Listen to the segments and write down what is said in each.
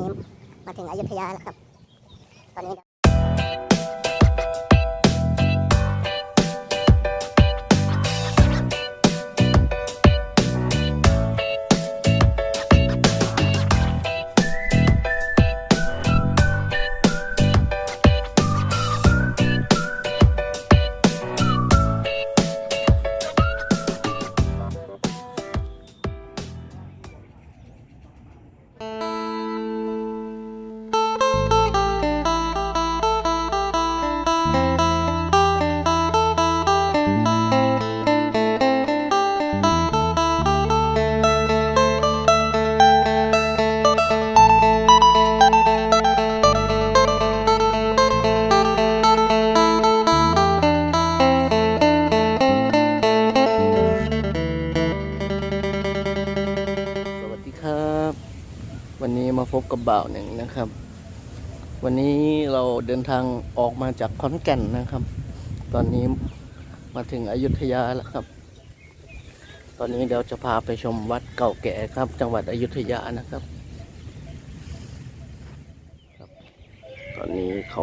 นี้มาถึงอยุธยาแล้วครับ ตอนนี้ กับบ่าวหนึ่งนะครับ วันนี้เราเดินทางออกมาจากขอนแก่นนะครับ ตอนนี้มาถึงอยุธยาแล้วครับ ตอนนี้เดี๋ยวจะพาไปชมวัดเก่าแก่ครับ จังหวัดอยุธยานะครับครับตอนนี้เขา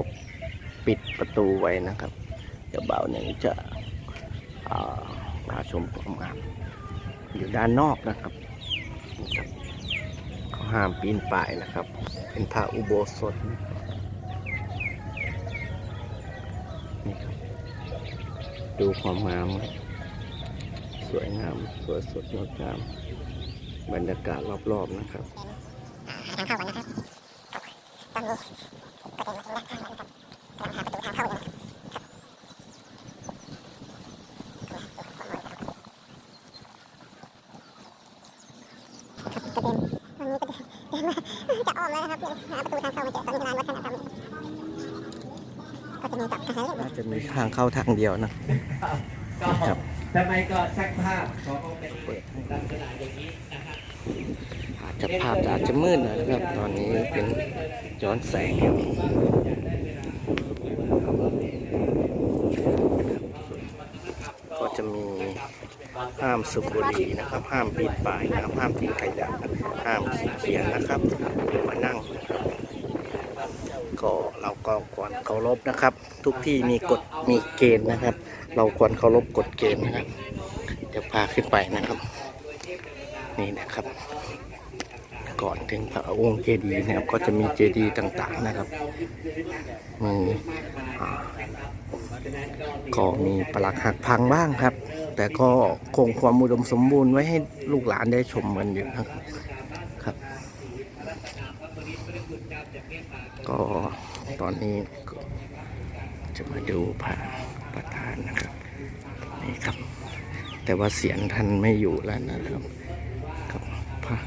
ปิดประตูไว้นะครับ เดี๋ยวบ่าวหนึ่งจะอ่าพาชมความงามอยู่ด้านนอกนะครับ ห้ามปีนป่ายนะครับ เป็นพระอุโบสถนี่ครับดูความงามสวยงาม สวยสดงดงาม บรรยากาศรอบๆนะครับทางเข้าก่อนนะครับตอนนี้ก็เดินมาถึงด้านข้างนะครับกำลังหาประตูทางเข้าอยู่นะครับประเดิน จะอ้อมแล้วนะครับหาประตูทางเข้าม่เจอตอนนี้งานวัฒนธรรมก็จะมีกับทารเล่นน่าจะมีทางเข้าทางเดียวนะก็ครับทำไมก็ชักภาพของเป็นลักษณะอย่างนี้นะครับอาจจะภาพอาจจะมืดหนอยนะครับ ตอนนี้เป็นย้อนแสงก็จะมีห้ามสูบบุหรี่นะครับ ห้ามปีนป่ายนะครับห้ามทิ้งขยะนะครับ ห้ามเขียนนะครับมานั่ง ก็เราก็ควรเคารพนะครับ ทุกที่มีกฎมีเกณฑ์นะครับ เราควรเคารพกฎเกณฑ์นะครับ เดี๋ยวพาขึ้นไปนะครับ นี่นะครับ ก่อนถึงพระองค์เจดีย์นะครับก็จะมีเจดีย์ต่างๆนะครับมีก็มีปลักหักพังบ้างครับ แต่ก็คงความอุดมสมบูรณ์ไว้ให้ลูกหลานได้ชมกันอยู่นะครับ ก็ตอนนี้ก็จะมาดูพระประธานนะครับนี่ครับ แต่ว่าเสียงท่านไม่อยู่แล้วนะครับครับพระ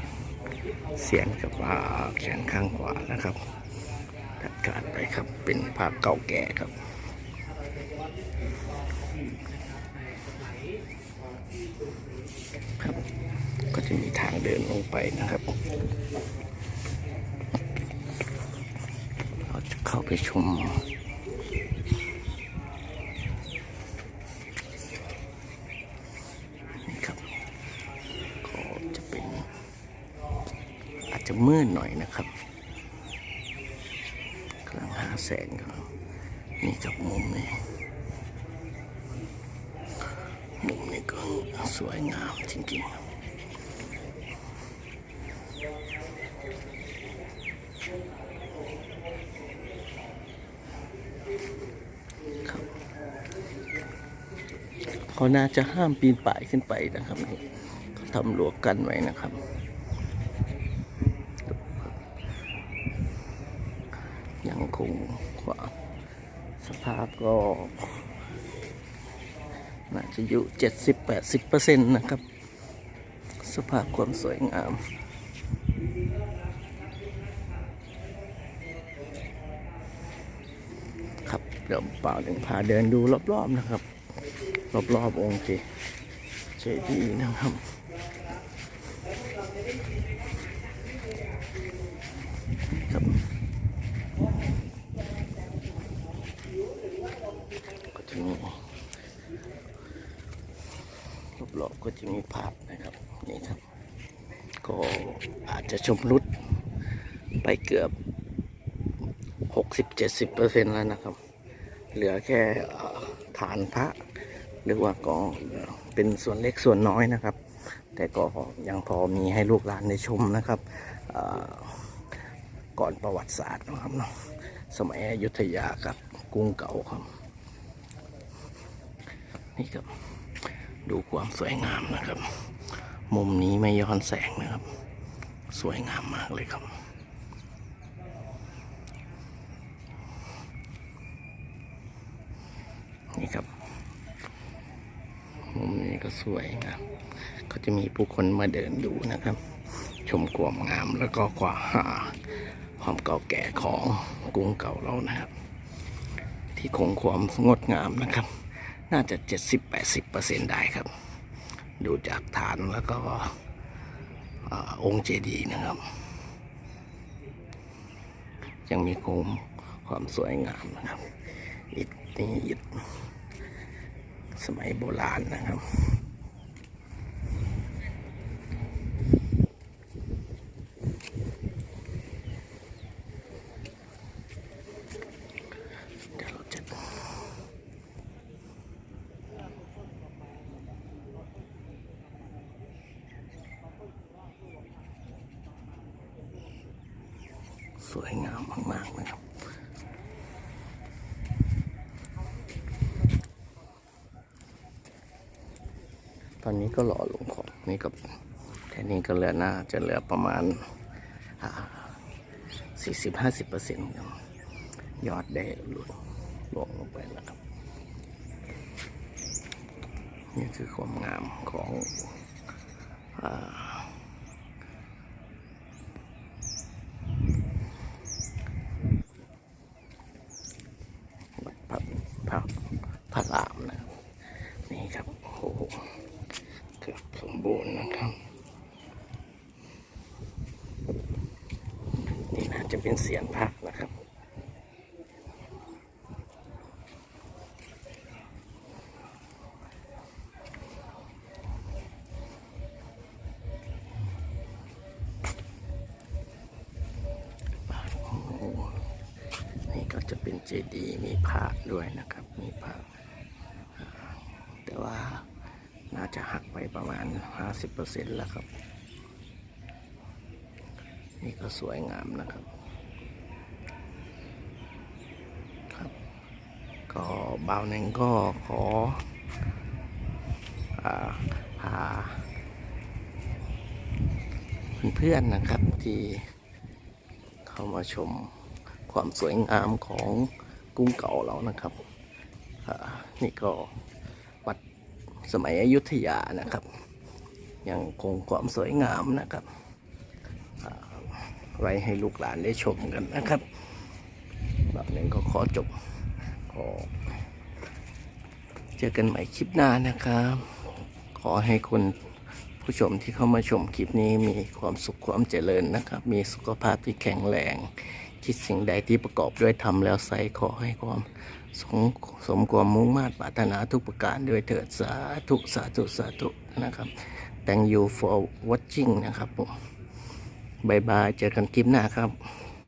เสียงกับแขนข้างขวานะครับตัดการไปครับเป็นภาพเก่าแก่ครับครับ ก็จะมีทางเดินลงไปนะครับ เข้าไปชมนะครับก็จะเป็น อาจจะมืดหน่อยนะครับกำลังหาแสงครับนี่กับมุมนี้มุมนี้ก็สวยงามจริงๆครับ เขาน่าจะห้ามปีนป่ายขึ้นไปนะครับนี่เขาทำรั้วกันไว้นะครับ ยังคงความสภาพก็ น่าจะอยู่เจ็ดสิบแปดสิบเปอร์เซ็นต์นะครับ สภาพความสวยงามครับเดี๋ยวเปล่าหนึ่งพาเดินดูรอบๆนะครับ รอบๆอบองค์เจเจดีย์นะครับครับก็จะมีรอบๆก็จะมีภาพนะครับนี่ครับ ก็อาจจะชมรุดไปเกือบหกสิบเจ็ดสิบเปอร์เซ็นแล้วนะครับ เหลือแค่ฐานพระ หรือว่าก็เป็นส่วนเล็กส่วนน้อยนะครับ แต่ก็ยังพอมีให้ลูกหลานได้ชมนะครับก่อนประวัติศาสตร์นะครับเนาะสมัยอยุธยากับกรุงเก่าครับ นี่ครับดูความสวยงามนะครับ มุมนี้ไม่ย้อนแสงนะครับ สวยงามมากเลยครับ นี่ครับ มุมนี้ก็สวยงามก็จะมีผู้คนมาเดินดูนะครับ ชมความงามแล้วก็ความหาความเก่าแก่ของกรุงเก่าเรานะครับ ที่คงความงดงามนะครับ น่าจะ 70-80%ได้ครับ ดูจากฐานแล้วก็อองค์เจดีย์นะครับ ยังมีคงความสวยงามนะครับอิฐนี่อิฐ สมัยโบราณนะครับสวยงามมากๆนะครับ อนนี้ก็หล่อลงของนี่กับแค่นี้ก็เหลือหน้าจะเหลือประมาณสี่สิบห้าสิบเปอร์เซ็นต์ยอดได้หลุดลงลงไปแล้วครับ นี่คือความงามของอวัดพระพระพระรามนะครับนี่ครับโอ้โห บูรณ์นะครับนี่น่าจะเป็นเสียงพักนะครับนี่ก็จะเป็นเจดีย์มีพระด้วยนะครับ มีพระแต่ว่า น่าจะหักไปประมาณ 50%แล้วครับ นี่ก็สวยงามนะครับ ครับ ก็บ่าวหนึ่งก็ขออาพาเพื่อนๆนะครับที่เข้ามาชมความสวยงามของกรุงเก่าเรานะครับ นี่ก็ สมัยอยุธยานะครับ ยังคงความสวยงามนะครับไว้ให้ลูกหลานได้ชมกันนะครับแบบนี้ก็ขอจบขอเจอกันใหม่คลิปหน้านะครับ ขอให้คุณผู้ชมที่เข้ามาชมคลิปนี้มีความสุขความเจริญนะครับ มีสุขภาพที่แข็งแรง คิดสิ่งใดที่ประกอบด้วยทำแล้วใสขอให้ความสมสมความมุ่งมา่ปรารถนาทุกประการด้วยเถิดสาธุสาธุสาธุนะครับ thank you for watching นะครับผมบายบายเจอกันคลิปหน้าครับ